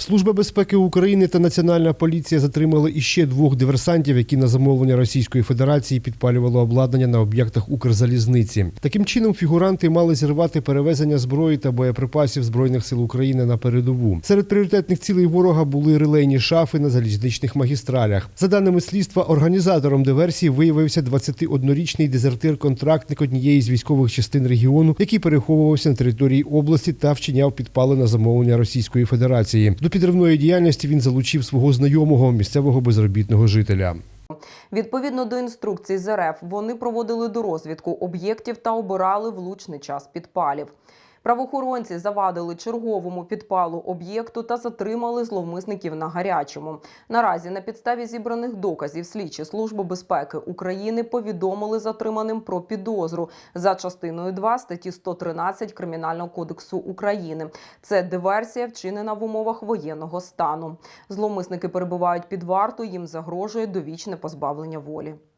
Служба безпеки України та Національна поліція затримали іще двох диверсантів, які на замовлення Російської Федерації підпалювали обладнання на об'єктах Укрзалізниці. Таким чином, фігуранти мали зірвати перевезення зброї та боєприпасів збройних сил України на передову. Серед пріоритетних цілей ворога були релейні шафи на залізничних магістралях. За даними слідства, організатором диверсії виявився 21-річний дезертир-контрактник однієї з військових частин регіону, який переховувався на території області та вчиняв підпали на замовлення Російської Федерації. Підривної діяльності він залучив свого знайомого місцевого безробітного жителя. Відповідно до інструкцій з РФ, вони проводили дорозвідку об'єктів та обирали влучний час підпалів. Правоохоронці завадили черговому підпалу об'єкту та затримали зловмисників на гарячому. Наразі на підставі зібраних доказів слідчі служби безпеки України повідомили затриманим про підозру за частиною 2 статті 113 Кримінального кодексу України. Це диверсія, вчинена в умовах воєнного стану. Зловмисники перебувають під вартою, їм загрожує довічне позбавлення волі.